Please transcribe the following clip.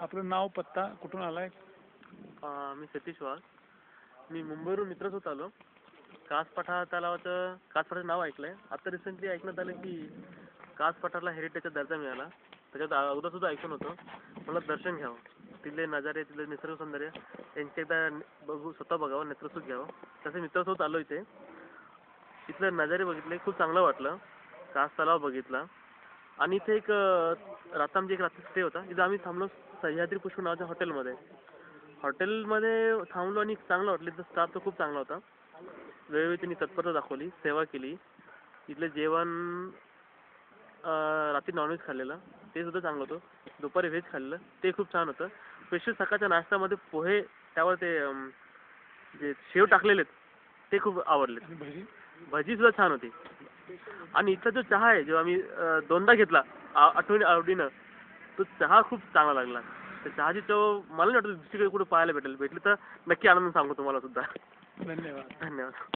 आपलं नाव पत्ता कुठून आलाय? अं, मी सतीश वाघ. मी मुंबईवरून मित्रसोबत आलो. कासपठार तलावाचं कासपठाचं नाव ऐकलंय. आता रिसेंटली ऐकण्यात आलं की कासपठारला हेरिटेजचा दर्जा मिळाला. त्याच्यात अगोदर सुद्धा ऐकून होतो. मला दर्शन घ्यावं. तिथले नजारे तिथले निसर्ग सौंदर्य यांचे एकदा बघू स्वतः बघावं नेत्रसुख घ्यावं. तसे मित्रासोबत आलो इथे. इथले नजारे बघितले खूप चांगलं वाटलं. कास तलाव बघितला. आणि इथे एक रात्री आमची एक रात्री स्टे होता. इथं आम्ही थांबलो सह्याद्री पुष्प नावाच्या हॉटेलमध्ये. हॉटेलमध्ये थांबलो आणि चांगलं वाटलं इथं स्टाफ तर खूप चांगला होता. वेळोवेळी त्यांनी तत्परता दाखवली सेवा केली. इथलं जेवण रात्री नॉनव्हेज खाल्लेलं. ते सुद्धा चांगलं होतं. दुपारी व्हेज खाल्लेलं. ते खूप छान होतं. स्पेशल सकाळच्या नाश्त्यामध्ये पोहे त्यावर ते जे शेव टाकलेले आहेत ते खूप आवडले भजी सुद्धा छान होती. आणि इथला जो चहा आहे जो आम्ही दोनदा घेतला आठवणी आवडीनं तो चहा खूप चांगला लागला. त्या चहाची चव मला नाही वाटत दुसरीकडे कुठे पाहायला भेटेल. भेटली तर नक्की आनंद सांगू तुम्हाला सुद्धा. धन्यवाद. धन्यवाद.